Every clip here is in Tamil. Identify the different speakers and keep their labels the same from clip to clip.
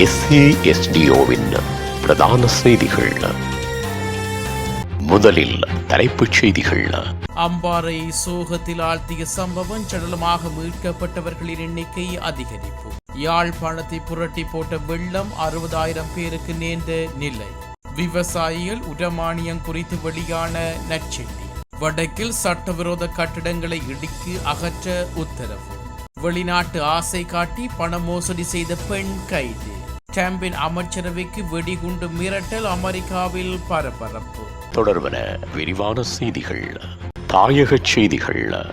Speaker 1: எஸ்ஏஎஸ்டிஓவின் பிரதான செய்திகள். முதலில் தலைப்புச் செய்திகள்.
Speaker 2: அம்பாறை சோகத்தில் ஆழ்த்திய சம்பவம் சடலமாக மீட்கப்பட்டவர்களின் எண்ணிக்கை அதிகரிப்பு. யாழ்ப்பாணத்தை புரட்டி போட்ட வெள்ளம் அறுபதாயிரம் பேருக்கு நேர்ந்த நிலை. விவசாயிகள் உடமானியம் குறித்து வெளியான நற்செய்தி வடக்கில் சட்டவிரோத கட்டிடங்களை இடிக்கு அகற்ற உத்தரவு. வெளிநாட்டு ஆசை காட்டி பண மோசடி செய்த பெண் கைது. டிரம்பின் அமைச்சரவைக்கு வெடிகுண்டு மிரட்டல் அமெரிக்காவில் பரபரப்பு.
Speaker 1: தொடர்பன விரிவான செய்திகள். தாயகச் செய்திகள்.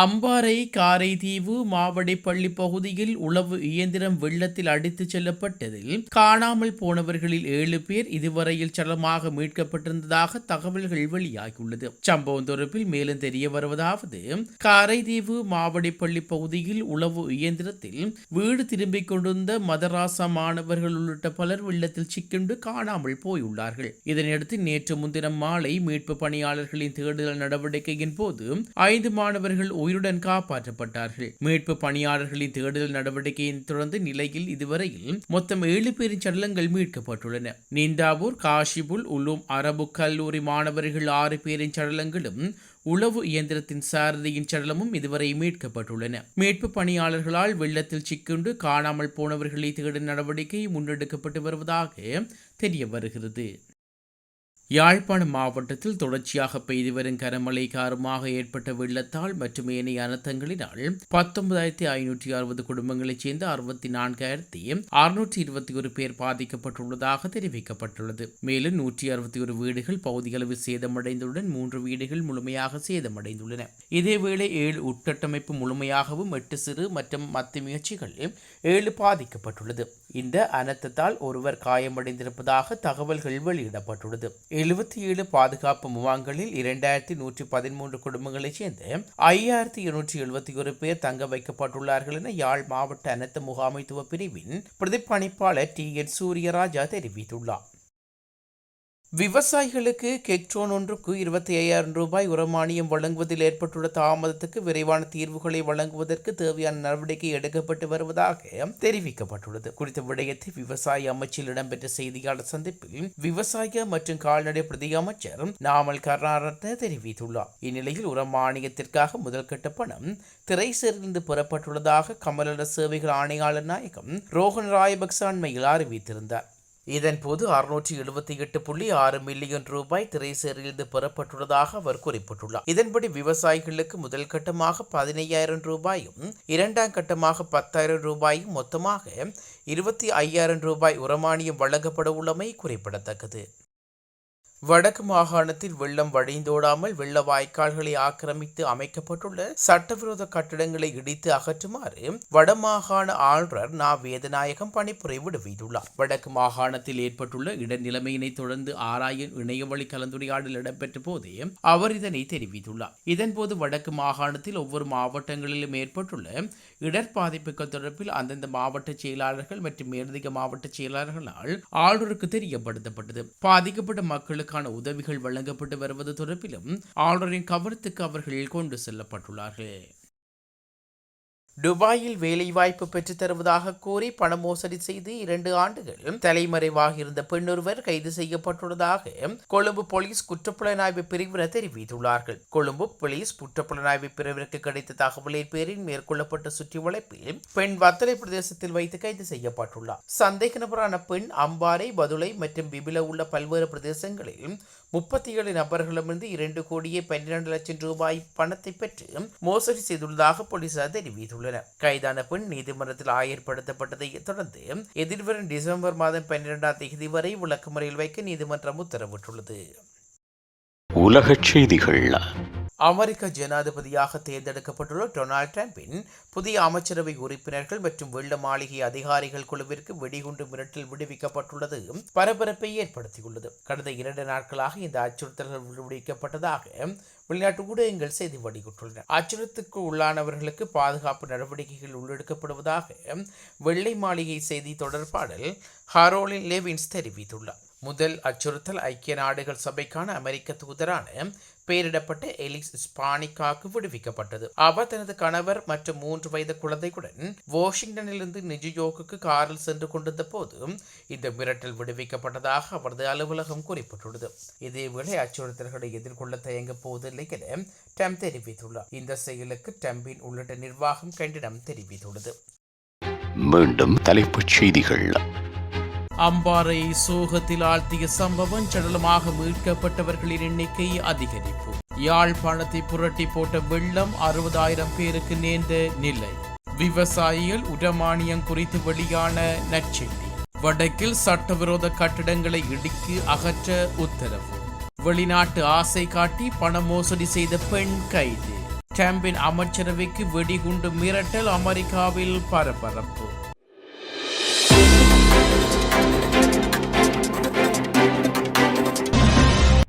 Speaker 2: அம்பாறை காரைதீவு மாவடிப்பள்ளி பகுதியில் உளவு இயந்திரம் வெள்ளத்தில் அடித்துச் செல்லப்பட்டதில் காணாமல் போனவர்களில் ஏழு பேர் இதுவரையில் சடலமாக மீட்கப்பட்டிருந்ததாக தகவல்கள் வெளியாகியுள்ளது. சம்பவம் தொடர்பில் மேலும் தெரிய வருவதாவது காரைதீவு மாவடிப்பள்ளி பகுதியில் உளவு இயந்திரத்தில் வீடு திரும்பிக் கொண்டிருந்த மதராசா மாணவர்கள் உள்ளிட்ட பலர் வெள்ளத்தில் சிக்கண்டு காணாமல் போயுள்ளார்கள். இதனையடுத்து நேற்று முன்தினம் மாலை மீட்பு பணியாளர்களின் தேடுதல் நடவடிக்கையின் போது ஐந்து மாணவர்கள் உயிருடன் காப்பாற்றப்பட்டார்கள். மீட்பு பணியாளர்களின் தேடுதல் நடவடிக்கையின் தொடர்ந்து நிலையில் இதுவரையில் மொத்தம் ஏழு பேரின் சடலங்கள் மீட்கப்பட்டுள்ளன. நீந்தாவூர் காஷிபுல் உலூம் அரபு கல்லூரி மாணவர்கள் ஆறு பேரின் சடலங்களும் உளவு இயந்திரத்தின் சாரதியின் சடலமும் இதுவரை மீட்கப்பட்டுள்ளன. மீட்பு பணியாளர்களால் வெள்ளத்தில் சிக்குண்டு காணாமல் போனவர்களை தேடும் நடவடிக்கை முன்னெடுக்கப்பட்டு வருவதாக தெரிய வருகிறது. யாழ்ப்பாணம் மாவட்டத்தில் தொடர்ச்சியாக பெய்து வரும் கனமழை காரணமாக ஏற்பட்ட வெள்ளத்தால் மற்றும் ஏனைய அனர்த்தங்களினால் பத்தொன்பதாயிரத்தி ஐநூற்றி அறுபது குடும்பங்களைச் சேர்ந்த அறுபத்தி நான்காயிரத்தி அறுநூற்றி இருபத்தி ஒரு பேர் பாதிக்கப்பட்டுள்ளதாக தெரிவிக்கப்பட்டுள்ளது. மேலும் நூற்றி அறுபத்தி ஒரு வீடுகள் பகுதிகளவு சேதமடைந்துடன் மூன்று வீடுகள் முழுமையாக சேதமடைந்துள்ளன. இதேவேளை ஏழு உட்கட்டமைப்பு முழுமையாகவும் எட்டு சிறு மற்றும் மத்திய முயற்சிகள் ஏழு பாதிக்கப்பட்டுள்ளது. இந்த அனர்த்தத்தால் ஒருவர் காயமடைந்திருப்பதாக தகவல்கள் வெளியிடப்பட்டுள்ளது. எழுபத்தி ஏழு பாதுகாப்பு முகாம்களில் இரண்டாயிரத்தி நூற்றி பதிமூன்று குடும்பங்களைச் சேர்ந்த ஐயாயிரத்தி இருநூற்றி எழுபத்தி ஒரு பேர் தங்க வைக்கப்பட்டுள்ளார்கள் என யாழ் மாவட்ட அனைத்து முகாமைத்துவ பிரிவின் பிரதிப்பணிப்பாளர் டி என் சூரியராஜா தெரிவித்துள்ளார். விவசாயிகளுக்கு கெக்ட்ரோன் ஒன்றுக்கு இருபத்தி ஐயாயிரம் ரூபாய் உரமானியம் வழங்குவதில் ஏற்பட்டுள்ள தாமதத்துக்கு விரைவான தீர்வுகளை வழங்குவதற்கு தேவையான நடவடிக்கை எடுக்கப்பட்டு வருவதாக தெரிவிக்கப்பட்டுள்ளது. குறித்த விடயத்தை விவசாய அமைச்சில் இடம்பெற்ற செய்தியாளர் சந்திப்பில் விவசாய மற்றும் கால்நடை பிரதி அமைச்சர் நாமல் கருணாரத்ன தெரிவித்துள்ளார். இந்நிலையில் உரமானியத்திற்காக முதல்கட்ட பணம் திரைசேரிலிருந்து பெறப்பட்டுள்ளதாக கமலர சேவைகள் ஆணையாளர் நாயகம் ரோஹன் ராயபக்ச அண்மையில் அறிவித்திருந்தார். இதன்போது அறுநூற்றி எழுபத்தி எட்டு புள்ளி ஆறு மில்லியன் ரூபாய் திரைசேரிலிருந்து பெறப்பட்டுள்ளதாக அவர் குறிப்பிட்டுள்ளார். இதன்படி விவசாயிகளுக்கு முதல் கட்டமாக பதினையாயிரம் ரூபாயும் இரண்டாம் கட்டமாக பத்தாயிரம் ரூபாயும் மொத்தமாக இருபத்தி ஐயாயிரம் ரூபாய் உரமானியம் வழங்கப்பட உள்ளமை குறிப்பிடத்தக்கது. வடக்கு மாகாணத்தில் வெள்ளம் வழிந்தோடாமல் வெள்ள வாய்க்கால்களை ஆக்கிரமித்து அமைக்கப்பட்டுள்ள சட்டவிரோத கட்டிடங்களை இடித்து அகற்றுமாறு வடமாகாண ஆளுநர் நா. வேதநாயகம் பணிப்புரை விடுவித்துள்ளார். வடக்கு மாகாணத்தில் ஏற்பட்டுள்ள இடநிலைமையினை தொடர்ந்து ஆராய இணையவழி கலந்துரையாடல் இடம்பெற்ற போதே அவர் இதனை தெரிவித்துள்ளார். இதன்போது வடக்கு மாகாணத்தில் ஒவ்வொரு மாவட்டங்களிலும் ஏற்பட்டுள்ள இடர் பாதிப்புகள் தொடர்பில் அந்தந்த மாவட்ட செயலாளர்கள் மற்றும் மேலதிக மாவட்ட செயலாளர்களால் ஆளுநருக்கு தெரியப்படுத்தப்பட்டது. பாதிக்கப்பட்ட மக்களுக்கு அவர்களுக்கான உதவிகள் வழங்கப்பட்டு வருவது தொடர்பிலும் ஆளுநரின் கவனத்துக்கு அவர்கள் கொண்டு செல்லப்பட்டுள்ளார்கள். துபாயில் வேலைவாய்ப்பு பெற்றுத் தருவதாக கூறி பண மோசடி செய்து இரண்டு ஆண்டுகள் தலைமறைவாக இருந்த பெண்ணொருவர் கைது செய்யப்பட்டுள்ளதாக கொழும்பு போலீஸ் குற்றப்புலனாய்வு பிரிவினர் தெரிவித்துள்ளார்கள். கொழும்பு போலீஸ் குற்றப்புலனாய்வு பிரிவிற்கு கிடைத்த தகவலின் பேரில் மேற்கொள்ளப்பட்ட சுற்றி வளைப்பில் பெண் வத்தலை பிரதேசத்தில் வைத்து கைது செய்யப்பட்டுள்ளார். சந்தேக நபரான பெண் அம்பாறை பதுளை மற்றும் பிபில உள்ள பல்வேறு பிரதேசங்களில் முப்பத்தி ஏழு நபர்களிடமிருந்து இரண்டு கோடியே பன்னிரண்டு லட்சம் ரூபாய் பணத்தை பெற்று மோசடி செய்துள்ளதாக போலீசார் தெரிவித்துள்ளனர். கைதான பெண் நீதிமன்றத்தில் ஆயர்படுத்தப்பட்டதை தொடர்ந்து எதிர்வரும் டிசம்பர் மாதம் பன்னிரெண்டாம் தேதி வரை விளக்குமுறையில் வைக்க நீதிமன்றம் உத்தரவிட்டுள்ளது.
Speaker 1: உலகச் செய்திகள்
Speaker 2: அமெரிக்க ஜனாதிபதியாக தேர்ந்தெடுக்கப்பட்டுள்ள டொனால்ட் டிரம்பின் புதிய அமைச்சரவை உறுப்பினர்கள் மற்றும் வெள்ள மாளிகை அதிகாரிகள் குழுவிற்கு வெடிகுண்டு மிரட்டல் விடுவிக்கப்பட்டுள்ளது. பரபரப்பை ஏற்படுத்தியுள்ளது. கடந்த இரண்டு நாட்களாக இந்த அச்சுறுத்தல்கள் விடுவிக்கப்பட்டதாக வெளிநாட்டு ஊடகங்கள் செய்தி வெளியிட்டுள்ளன. அச்சுறுத்துக்கு உள்ளானவர்களுக்கு பாதுகாப்பு நடவடிக்கைகள் உள்ளெடுக்கப்படுவதாக வெள்ளை மாளிகை செய்தி தொடர்பாளர் ஹரோலின் லெவின்ஸ் தெரிவித்துள்ளார். முதல் அச்சுறுத்தல் ஐக்கிய நாடுகள் சபைக்கான அமெரிக்க தூதரான பெயரிடப்பட்ட எலிக்ஸ் ஸ்பானிக்காக்கு விடுவிக்கப்பட்டது. அவர் தனது கணவர் மற்றும் மூன்று வயது குழந்தையுடன் வாஷிங்டனிலிருந்து நியூயார்க்குக்கு காரில் சென்று கொண்டிருந்த போது இந்த மிரட்டல் விடுவிக்கப்பட்டதாக அவரது அலுவலகம் குறிப்பிட்டுள்ளது. இதேவேளை அச்சுறுத்தல்களை எதிர்கொள்ள தயங்கப் போவதில்லை என ட்ரம்ப் தெரிவித்துள்ளார். இந்த செயலுக்கு டம்பின் உள்ளிட்ட நிர்வாகம் கண்டிடம் தெரிவித்துள்ளது.
Speaker 1: மீண்டும் தலைப்புச் செய்திகள்.
Speaker 2: அம்பாறை சோகத்தில் ஆழ்த்திய சம்பவம் சடலமாக மீட்கப்பட்டவர்களின் எண்ணிக்கை அதிகரிப்பு. யாழ்ப்பாணத்தை புரட்டி போட்ட வெள்ளம் அறுபதாயிரம் பேருக்கு நேர்ந்த நிலை. விவசாயிகள் உடமானியம் குறித்து வெளியான நற்செய்தி வடக்கில் சட்டவிரோத கட்டிடங்களை இடிக்கு அகற்ற உத்தரவு. வெளிநாட்டு ஆசை காட்டி பண மோசடி செய்த பெண் கைது. டிரம்பின் அமைச்சரவைக்கு வெடிகுண்டு மிரட்டல் அமெரிக்காவில் பரபரப்பு.